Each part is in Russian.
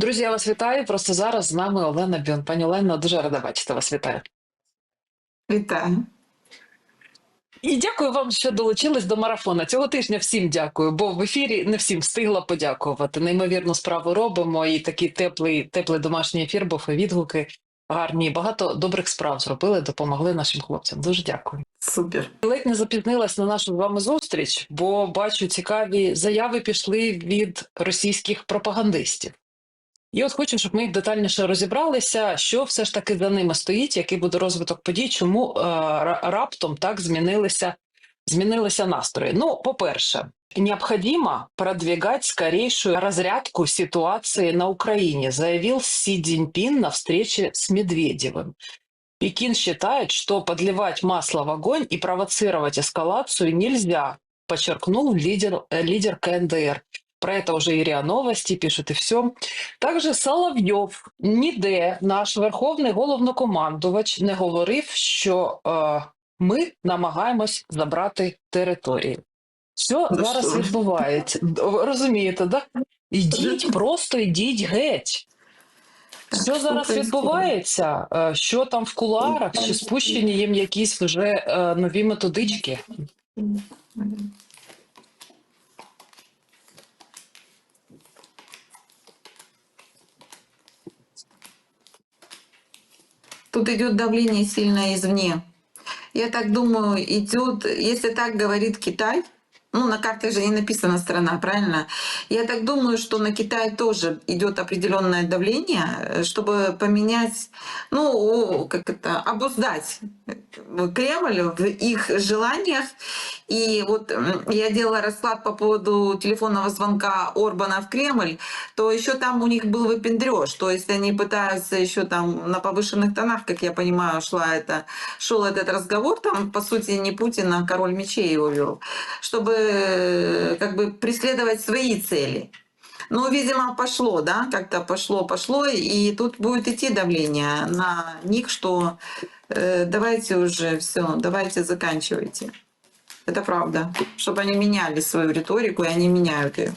Друзі, я вас вітаю. Просто зараз з нами Олена Біон. Пані Олено, дуже рада бачити вас. Вітаю. Вітаю. І дякую вам, що долучились до марафону. Цього тижня всім дякую, бо в ефірі не всім встигла подякувати. Неймовірну справу робимо. І такий теплий, теплий домашній ефір, і відгуки гарні. Багато добрих справ зробили, допомогли нашим хлопцям. Дуже дякую. Супер. Ледь не запізнилась на нашу з вами зустріч, бо бачу, цікаві заяви пішли від російських пропагандистів. І от хочу, щоб ми їх детальніше розібралися, що все ж таки за ними стоїть, який буде розвиток подій, чому е, ра- раптом так змінилися, змінилися настрої. Ну, по-перше, необходимо продвигать скорейшую разрядку ситуации на Украине, заявил Си Цзиньпин на встрече с Медведевым. Пекин считает, что подливать масло в огонь и провоцировать эскалацию нельзя, подчеркнул лидер, э, лидер КНДР. Про это уже и РИА Новости пишут и все. Также Соловйов, ніде наш верховний головнокомандувач не говорив, що е, ми намагаємось забрати території. Що Ну, зараз відбувається? Розумієте, да? Ідіть, просто йдіть геть. Що зараз відбувається? Е, Що там в куларах? Чи спущені їм якісь вже е, нові методички? Тут идет давление сильное извне. Я так думаю, идет, если так говорит Китай, ну, на карте же не написана страна, правильно? Я так думаю, что на Китай тоже идет определенное давление, э, чтобы поменять, ну, как это, обуздать Кремль в их желаниях. И вот я делала расклад по поводу телефонного звонка Орбана в Кремль, то еще там у них был выпендреж. То есть они пытаются еще там на повышенных тонах, как я понимаю, шла это, шел этот разговор. Там, по сути, не Путин, а король мечей его вел, чтобы э, как бы преследовать свои цели. Ну, видимо, пошло, да, как-то пошло, пошло, и тут будет идти давление на них, что давайте уже все, давайте заканчивайте. Это правда. Чтобы они меняли свою риторику, и они меняют ее.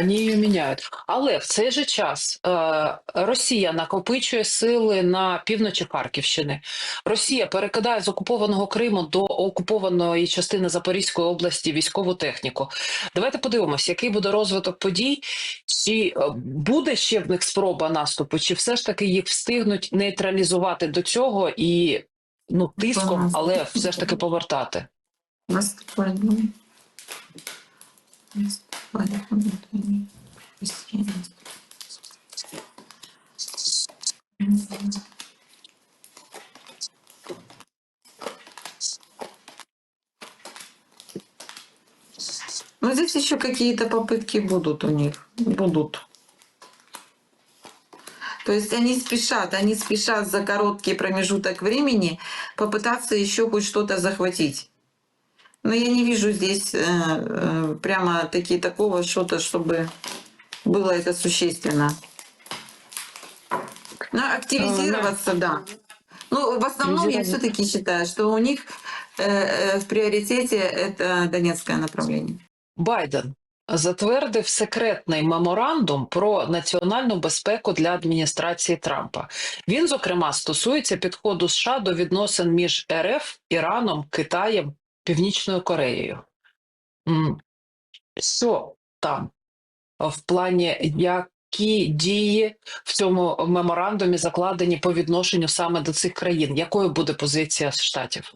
Вони її міняють. Але в цей же час е, Росія накопичує сили на півночі Харківщини. Росія перекидає з окупованого Криму до окупованої частини Запорізької області військову техніку. Давайте подивимося, який буде розвиток подій, чи е, буде ще в них спроба наступу, чи все ж таки їх встигнуть нейтралізувати до цього і ну тиском, але все ж таки повертати. Наступает, наступает, ну. Ну, здесь еще какие-то попытки будут у них. Будут. То есть они спешат, они спешат за короткий промежуток времени попытаться еще хоть что-то захватить. Но я не вижу здесь э, э, прямо таки такого что-то, чтобы было это существенно. Но активизироваться, да. Ну, в основном я Активизироваться. все-таки считаю, что у них э, э, в приоритете это Донецкое направление. Байден затвердив секретний меморандум про національну безпеку для адміністрації Трампа. Він, зокрема, стосується підходу США до відносин між РФ, Іраном, Китаєм, Північною Кореєю. Що там в плані які дії в цьому меморандумі закладені по відношенню саме до цих країн? Якою буде позиція штатів?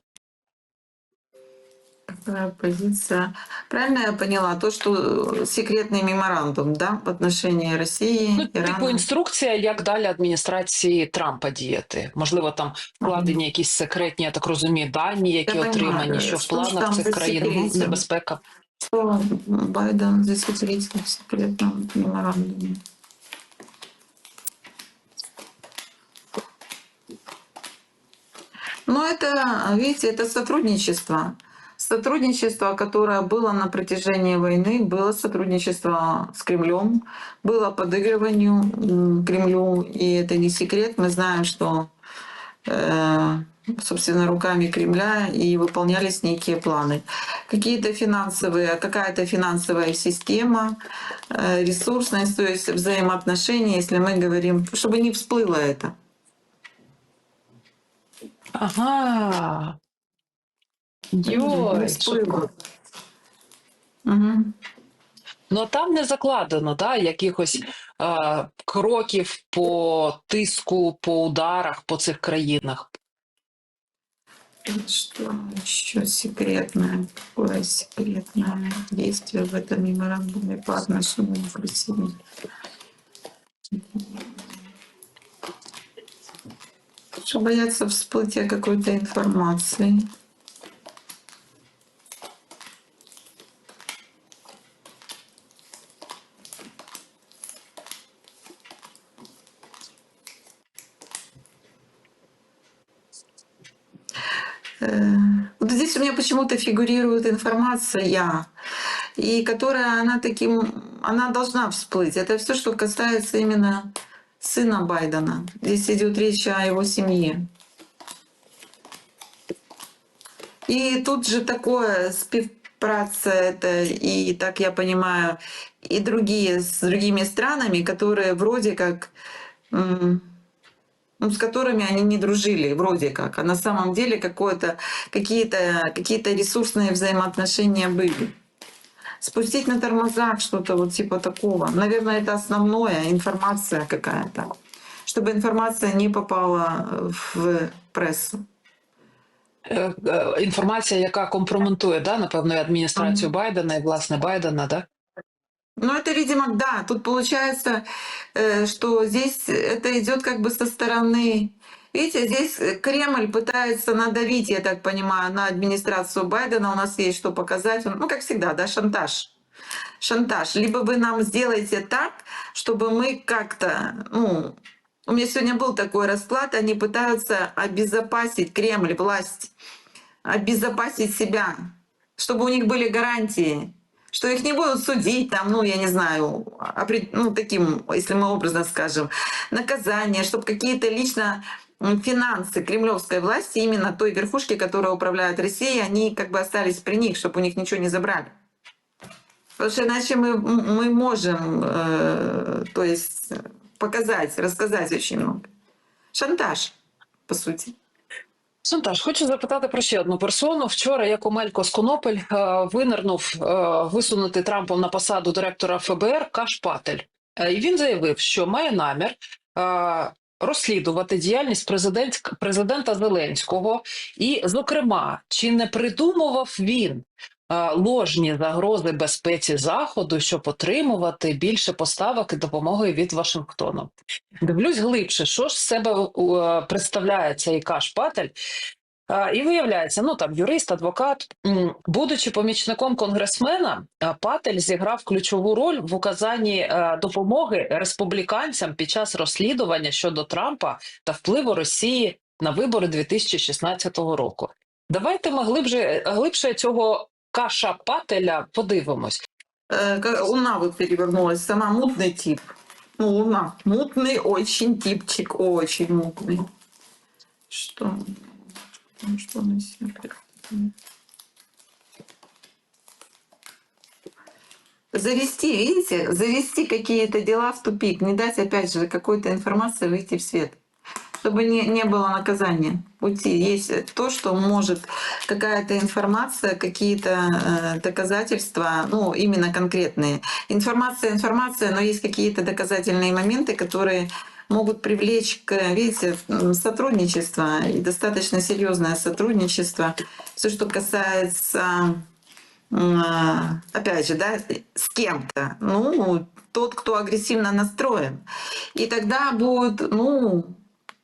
Какая позиция? Правильно я поняла? То, что секретный меморандум, да, в отношении России, Ну, Ирана. типу інструкція, як далі адміністрації Трампа діяти. Можливо, там вкладені якісь секретні, я так розумію, дані, які Я отримані, понимаю, що в що ж планах там цих за країн Мгм, секретів? небезпека. Что Байден засекретил в секретном меморандуме? Ну, это, видите, это сотрудничество. Сотрудничество, которое было на протяжении войны, было сотрудничество с Кремлем, было подыгрыванию Кремлю, и это не секрет. Мы знаем, что э, собственно, руками Кремля и выполнялись некие планы. Какие-то финансовые, какая-то финансовая система, э, ресурсность, то есть взаимоотношения, если мы говорим, чтобы не всплыло это. Ага. Не Йой, всплыло. Мгм. Ну там не закладено да, якихось е, кроків по тиску, по ударах по цих країнах. Что еще секретное, какое секретное действие в этом меморандуме по отношению к России? Что боятся всплытия какой-то информации. Почему-то фигурирует информация, и которая она таким, она должна всплыть. Это все, что касается именно сына Байдена. Здесь идет речь о его семье. И тут же такое співпраця это, и так я понимаю, и другие с другими странами, которые вроде как ну, с которыми они не дружили, вроде как, а на самом деле какое-то, какие-то какие ресурсные взаимоотношения были. Спустить на тормозах что-то вот типа такого. Наверное, это основное, информация какая-то. Чтобы информация не попала в прессу. Е, е, Інформація, яка компрометує, да, напевно, і адміністрацію Байдена і власне Байдена, да? Ну, это, видимо, да. Тут получается, э, что здесь это идет как бы со стороны. Видите, здесь Кремль пытается надавить, я так понимаю, на администрацию Байдена. У нас есть что показать. Ну, как всегда, да, шантаж. Шантаж. Либо вы нам сделаете так, чтобы мы как-то, ну, у меня сегодня был такой расклад, они пытаются обезопасить Кремль, власть, обезопасить себя, чтобы у них были гарантии, что их не будут судить, там, ну, я не знаю, ну, таким, если мы образно скажем, наказания, чтобы какие-то лично финансы кремлевской власти, именно той верхушки, которая управляет Россией, они как бы остались при них, чтобы у них ничего не забрали. Потому что иначе мы, мы можем, э, то есть, показать, рассказать очень много. Шантаж, по сути. Сонтаж, хочу запитати про ще одну персону. Вчора Якомелько з Конопель е, винирнув е, висунути Трампом на посаду директора ФБР Каш Патель. Е, І він заявив, що має намір розслідувати діяльність президент, президента Зеленського, і, зокрема, чи не придумував він ложні загрози безпеці Заходу, щоб отримувати більше поставок і допомоги від Вашингтону. Дивлюсь глибше, що ж з себе е, представляє цей Каш Патель. І виявляється, ну там юрист, адвокат, будучи помічником конгресмена, Патель зіграв ключову роль в указанні е, допомоги республіканцям під час розслідування щодо Трампа та впливу Росії на вибори 2016 року. Давайте ми глибше, глибше цього каша Пателя подивимось. Ка- Луна перевернулась, сама мутный тип. Ну, Луна. Мутный очень типчик, очень мутный. Что? Что из себя? Завести, видите, завести какие-то дела в тупик, не дать опять же какой-то информации выйти в свет, чтобы не, не было наказания. Уйти. Есть то, что может какая-то информация, какие-то э, доказательства, ну, именно конкретные. Информация, информация, но есть какие-то доказательные моменты, которые могут привлечь к, видите, сотрудничество и достаточно серьезное сотрудничество. Все, что касается, а, опять же, да, с кем-то. Ну, тот, кто агрессивно настроен. И тогда будет, ну,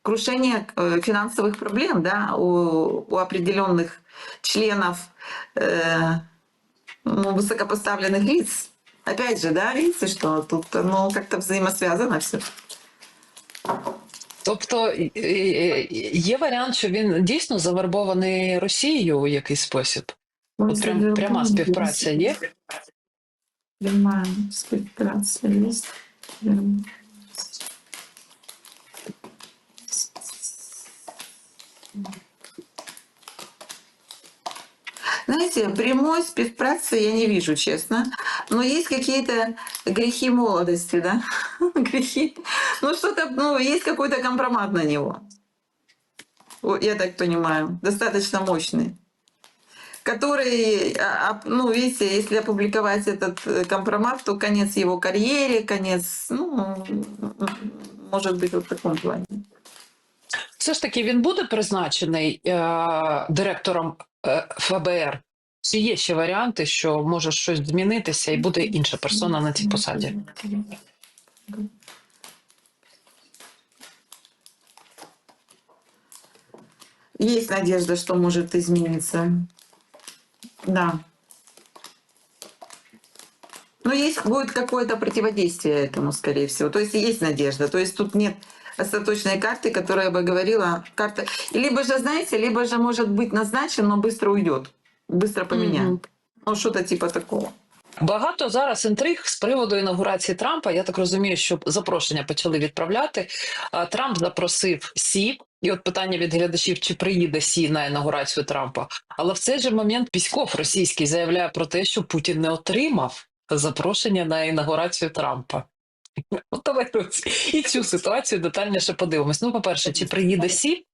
крушение э, финансовых проблем, да, у, у определенных членов э, ну, высокопоставленных лиц. Опять же, да, видите, что тут ну, как-то взаимосвязано все. Тобто е, е, є варіант, що він дійсно завербований Росією у якийсь спосіб. От прям, пряма співпраця є. Прямая співпраця есть. Знаете, прямой спецпрацы я не вижу, честно. Но есть какие-то грехи молодости, да? грехи. Ну что-то, ну есть какой-то компромат на него. Я так понимаю. Достаточно мощный. Который, а, а, ну видите, если опубликовать этот э, компромат, то конец его карьере, конец, ну, может быть, вот в таком плане Все ж таки він буде призначений е, директором е, ФБР. Чи є ще варіанти, що може щось змінитися і буде інша персона на цій посаді? Есть надежда, что может измениться. Да. Но есть будет какое-то противодействие этому, скорее всего. То есть есть надежда. То есть тут нет остаточной карты, которая бы говорила карта. И Либо же, знаете, либо же может быть назначен, но быстро уйдет, быстро поменяет. Мгм. Ну что-то типа такого. Багато зараз інтриг з приводу інаугурації Трампа. Я так розумію, що запрошення почали відправляти. А, Трамп запросив Сі, і от питання від глядачів: чи приїде Сі на інаугурацію Трампа? Але в цей же момент Пісков російський заявляє про те, що Путін не отримав запрошення на інаугурацію Трампа. От давайте і цю ситуацію детальніше подивимось. Ну, по-перше, чи приїде Сі?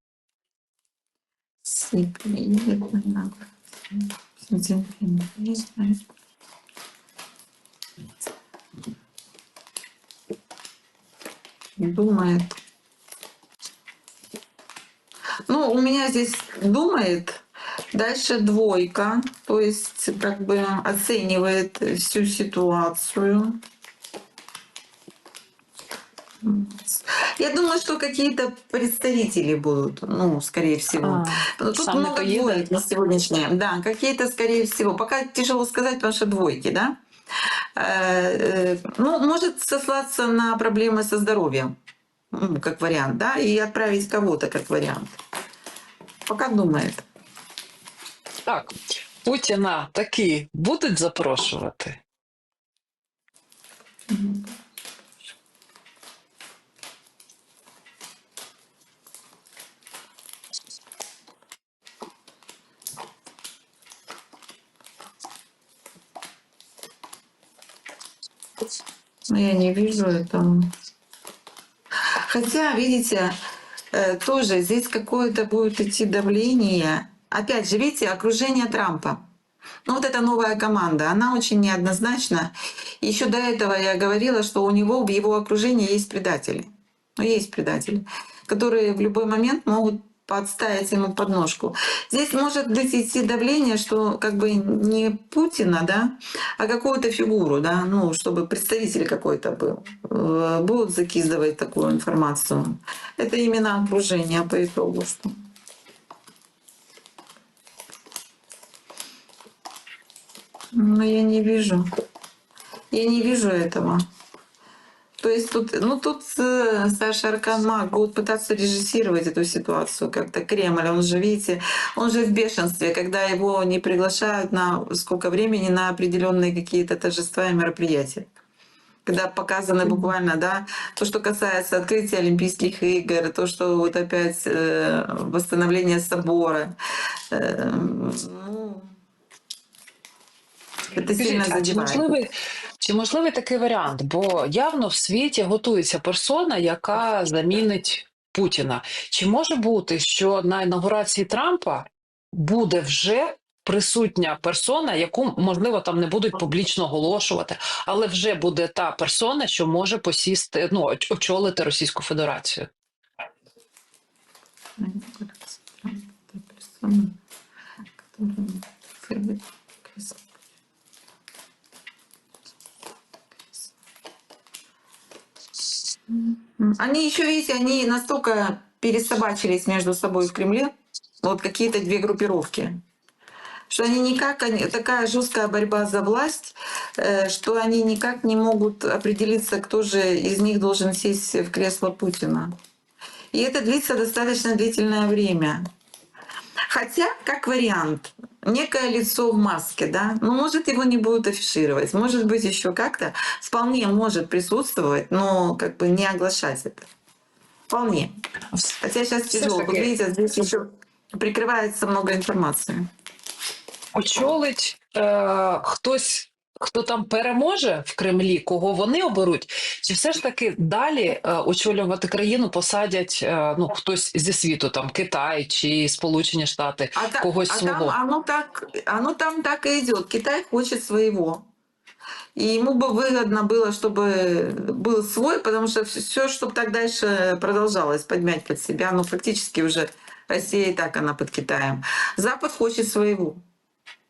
Не знаю. Думает. Ну, у меня здесь думает, дальше двойка, то есть как бы оценивает всю ситуацию. Я думаю, что какие-то представители будут, ну, скорее всего. А, Тут много двоек на сегодняшнее. Да, какие-то, скорее всего. Пока тяжело сказать, потому что двойки, да. Э, э, Ну, может сослаться на проблемы со здоровьем, ну, как вариант, да, и отправить кого-то как вариант. Пока думает. Так, Путіна таки будуть запрошувати. Но я не вижу этого. Хотя, видите, э, тоже здесь какое-то будет идти давление. Опять же, видите, окружение Трампа. Ну вот эта новая команда, она очень неоднозначна. Еще до этого я говорила, что у него в его окружении есть предатели. Ну, есть предатели, которые в любой момент могут подставить ему подножку. Здесь может быть идти давление, что как бы не Путина, да, а какую-то фигуру, да, ну, чтобы представитель какой-то был. Э, Будут закидывать такую информацию. Это именно окружение по итогу. Что... Но я не вижу. Я не вижу этого. То есть тут, ну тут э, Саша Арканмак будут пытаться режиссировать эту ситуацию как-то. Кремль, он же, видите, он же в бешенстве, когда его не приглашают на сколько времени на определенные какие-то торжества и мероприятия. Когда показаны буквально, да, то, что касается открытия Олимпийских игр, то, что вот опять э, восстановление собора. Э, ну, это сильно а задевает. Чи можливий такий варіант? Бо явно в світі готується персона, яка замінить Путіна. Чи може бути, що на інаугурації Трампа буде вже присутня персона, яку можливо там не будуть публічно оголошувати, але вже буде та персона, що може посісти, ну очолити Російську Федерацію? Они еще, видите, они настолько пересобачились между собой в Кремле, вот какие-то две группировки, что они никак, они, такая жесткая борьба за власть, э, что они никак не могут определиться, кто же из них должен сесть в кресло Путина. И это длится достаточно длительное время. Хотя, как вариант, некое лицо в маске, да, ну, может, его не будут афишировать, может быть, еще как-то, вполне может присутствовать, но как бы не оглашать это. Вполне. Хотя сейчас тяжело. Вот видите, здесь еще прикрывается много информации. очолить е, хтось, хто там переможе в Кремлі, кого вони оберуть, чи все ж таки далі е, очолювати країну посадять е, ну хтось зі світу, там Китай чи Сполучені Штати, А, та- когось а там свого? оно так, оно там так и идет. Китай хочет своего. И ему бы выгодно было, чтобы был свой, потому что все, чтобы так дальше продолжалось, подмять под себя. Ну, фактически уже Россия и так она под Китаем. Запад хочет своего.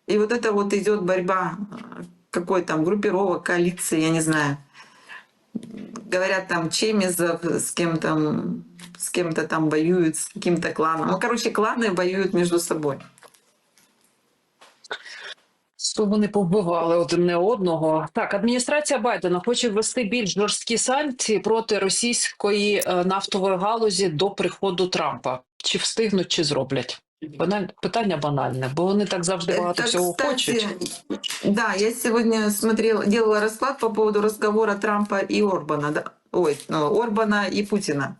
И вот это вот идет борьба э, какой там группировок, коалиции, я не знаю. Говорят там Чемизов с кем там с кем-то там воюют, с каким-то кланом. Ну, короче, кланы воюют между собой. Що вони повбивали один не одного. Так, адміністрація Байдена хоче ввести більш жорсткі санкції проти російської е, нафтової галузі до приходу Трампа. Чи встигнуть, чи зроблять? Баналь... Питання банальне, бо вони так завжди багато Это, всього кстати, хочуть. Да, я сегодня смотрела, делала расклад по поводу разговора Трампа и Орбана. Да? Ой, ну, Орбана и Путина.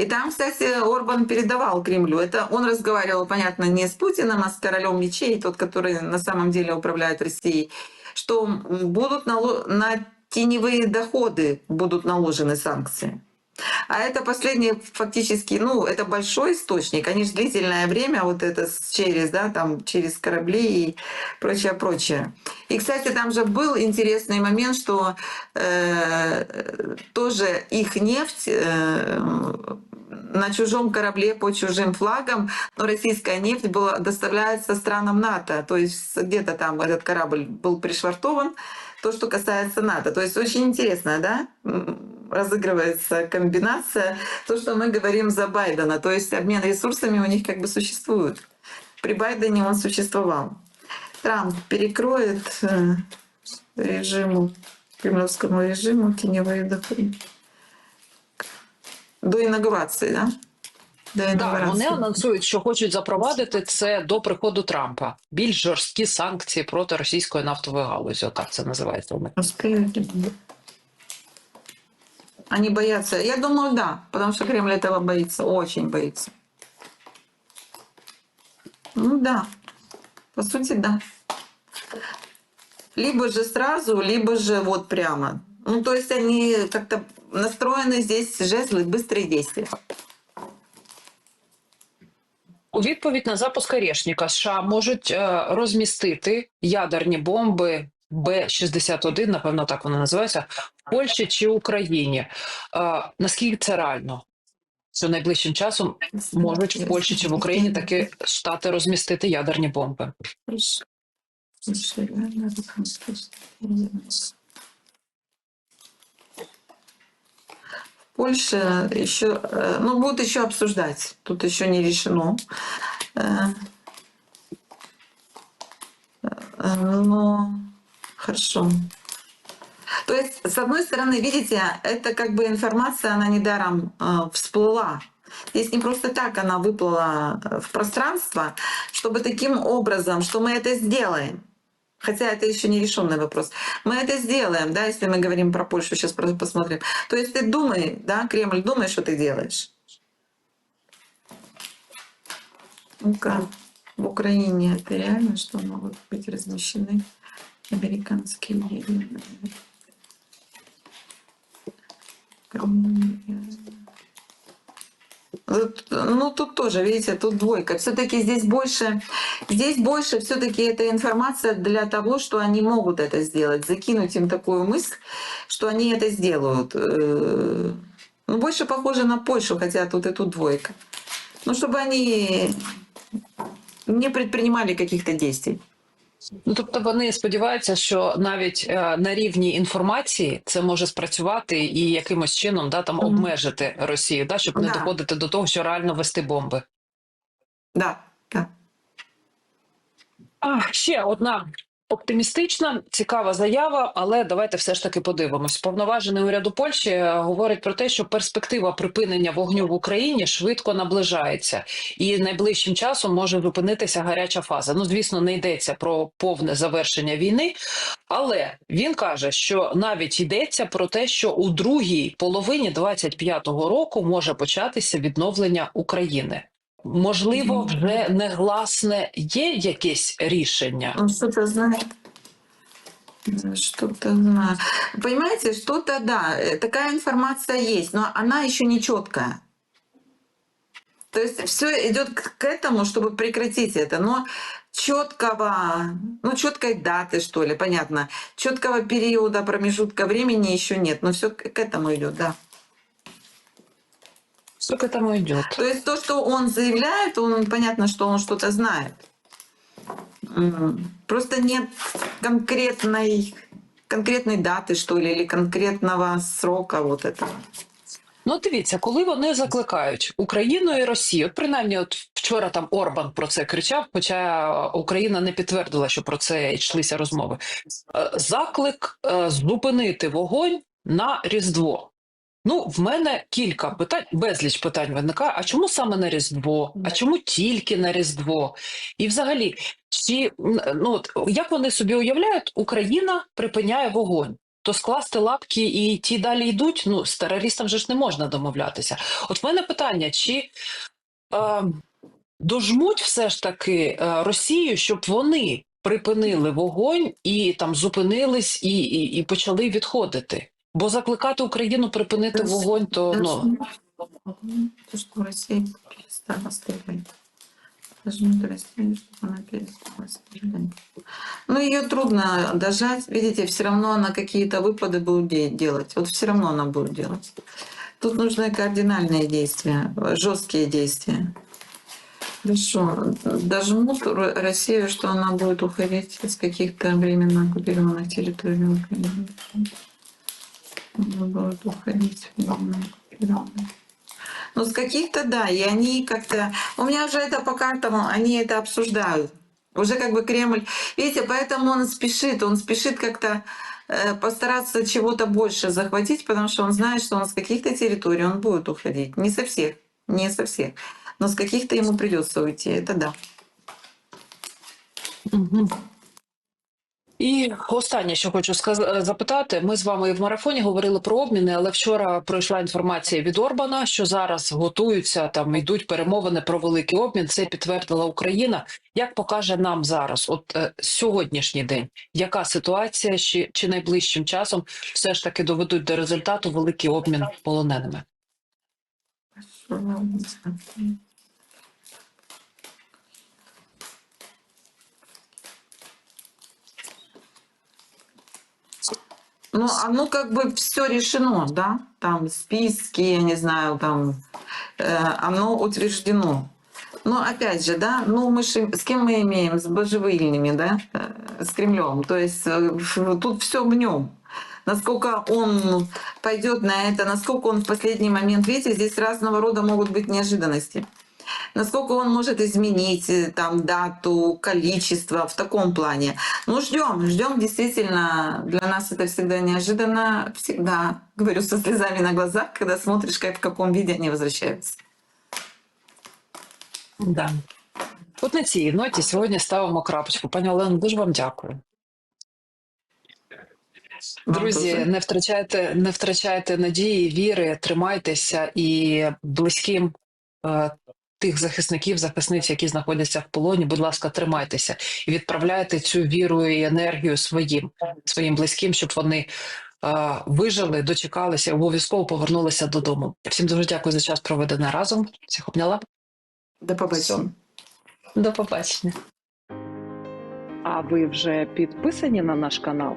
И там, кстати, Орбан передавал Кремлю. Это он разговаривал, понятно, не с Путиным, а с королем мечей, тот, который на самом деле управляет Россией, что будут нало- на теневые доходы будут наложены санкции. А это последний фактически, ну, это большой источник. Они же длительное время вот это через, да, там, через корабли и прочее, прочее. И, кстати, там же был интересный момент, что э, тоже их нефть э, на чужом корабле по чужим флагам, но российская нефть была, доставляется странам НАТО. То есть где-то там этот корабль был пришвартован, то, что касается НАТО. То есть очень интересно, да, разыгрывается комбинация, то, что мы говорим за Байдена. То есть обмен ресурсами у них как бы существует. При Байдене он существовал. Трамп перекроет э, режиму, кремлевскому режиму теневые доходы. До інаугурації, да? Так, вони анонсують, що хочуть запровадити це до приходу Трампа. Більш жорсткі санкції проти російської нафтової галузі. Отак це називається у них. Успеют ли? Они боятся. Я думаю, да, потому что Кремль этого боится, очень боится. Ну да, по сути, да. Либо же сразу, либо же вот прямо. Ну, то есть они как-то настроены здесь жезлы, быстрые действия. У відповідь на запуск Орешника США можуть е, розмістити ядерні бомби Б-61, напевно, так вони називаються, в Польщі чи Україні. Е, наскільки це реально? Що найближчим часом можуть в Польщі чи в Україні таки штати розмістити ядерні бомби? Польша еще, э, ну, будут еще обсуждать. Тут еще не решено. Э, э, Но хорошо. То есть, с одной стороны, видите, это как бы информация, она недаром всплыла. Здесь не просто так она выплыла в пространство, чтобы таким образом, что мы это сделаем. Хотя это еще не решенный вопрос. Мы это сделаем, да, если мы говорим про Польшу, сейчас просто посмотрим. То есть ты думай, да, Кремль, думай, что ты делаешь. Ну-ка, в Украине это реально, что могут быть размещены американские? Украине. Ну, тут тоже, видите, тут двойка. Все-таки здесь больше, здесь больше все-таки эта информация для того, что они могут это сделать, закинуть им такую мысль, что они это сделают. Э, Ну, больше похоже на Польшу, хотя тут и тут двойка. Ну, чтобы они не предпринимали каких-то действий. Ну тобто вони сподіваються, що навіть е, на рівні інформації це може спрацювати і якимось чином да там Мгм. обмежити Росію, да, щоб не Да. доходити до того, що реально вести бомби. Да, да. А, ще одна оптимістична, цікава заява, але давайте все ж таки подивимось. Повноважений уряду Польщі е, говорить про те, що перспектива припинення вогню в Україні швидко наближається, і найближчим часом може зупинитися гаряча фаза. Ну, звісно, не йдеться про повне завершення війни, але він каже, що навіть йдеться про те, що у другій половині 25-го року може початися відновлення України. Можливо, вже негласне є якесь рішення? Что-то знает. Да, Что-то знает. Понимаете, что-то да, такая информация есть, но она еще не четкая. То есть все идет к к этому, чтобы прекратить это, но четкого, ну четкой даты, что ли, понятно, четкого периода, промежутка времени еще нет, но все к этому идет, да. Що к этому йде? То есть то, что он заявляет, он понятно, что он что-то знает. М, Просто нет конкретной, конкретной даты, что ли, или конкретного срока вот этого. Ну, дивіться, коли вони закликають Україну і Росію, от принаймні, от вчора там Орбан про це кричав, хоча Україна не підтвердила, що про це йшлися розмови. Е, Заклик е, зупинити вогонь на Різдво. Ну, в мене кілька питань, безліч питань виникає. А чому саме на Різдво? А чому тільки на Різдво? І взагалі, чи ну от як вони собі уявляють, Україна припиняє вогонь? То скласти лапки і ті далі йдуть. Ну, з терористом же ж не можна домовлятися. От в мене питання: чи е, дожмуть все ж таки е, Росію, щоб вони припинили вогонь і там зупинились і, і, і почали відходити? Бо закликати Україну припинити вогонь, то ну То, что Россия перестала стрелять. Дожмут Россию, чтобы она перестала стрелять. Ну, ее трудно дожать. Видите, все равно она какие-то выпады будет де- делать. Вот все равно она будет делать. Тут нужны кардинальные действия, жесткие действия. Хорошо. Дожмут Ро- Россию, что она будет уходить из каких-то временно оккупированных территорий Украины. Будет уходить временно оккупированных. Ну, с каких-то, да, и они как-то... У меня уже это по картам, они это обсуждают. Уже как бы Кремль... Видите, поэтому он спешит, он спешит как-то э, постараться чего-то больше захватить, потому что он знает, что он с каких-то территорий он будет уходить. Не со всех, не со всех. Но с каких-то ему придется уйти, это да. Мгм. І останнє, що хочу сказ- запитати, ми з вами в марафоні говорили про обміни, але вчора пройшла інформація від Орбана, що зараз готуються там йдуть перемовини про великий обмін. Це підтвердила Україна. Як покаже нам зараз, от е, сьогоднішній день, яка ситуація, чи, чи найближчим часом все ж таки доведуть до результату великий обмін полоненими? Ну, оно как бы все решено, да? Там списки, я не знаю, там э, оно утверждено. Но опять же, да, ну мы же, с кем мы имеем? С божевильными, да? Э, С Кремлем. То есть э, тут все в нем. Насколько он пойдет на это, насколько он в последний момент, видите, здесь разного рода могут быть неожиданности Насколько он может изменить э, там дату, количество в таком плане. Ну, ждем, ждем действительно. Для нас это всегда неожиданно. Всегда, говорю, со слезами на глазах, когда смотришь, как в каком виде они возвращаются. Да. От на цій ноті сьогодні ставимо крапочку. Пані Олено, дуже вам дякую. Вам Друзі, теж. не втрачайте, не втрачайте надії, віри, тримайтеся і близьким е, тих захисників, захисниць, які знаходяться в полоні. Будь ласка, тримайтеся і відправляйте цю віру і енергію своїм своїм близьким, щоб вони е, вижили, дочекалися, обов'язково повернулися додому. Всім дуже дякую за час проведений разом. Всіх обняла. До побачення. До побачення. А ви вже підписані на наш канал?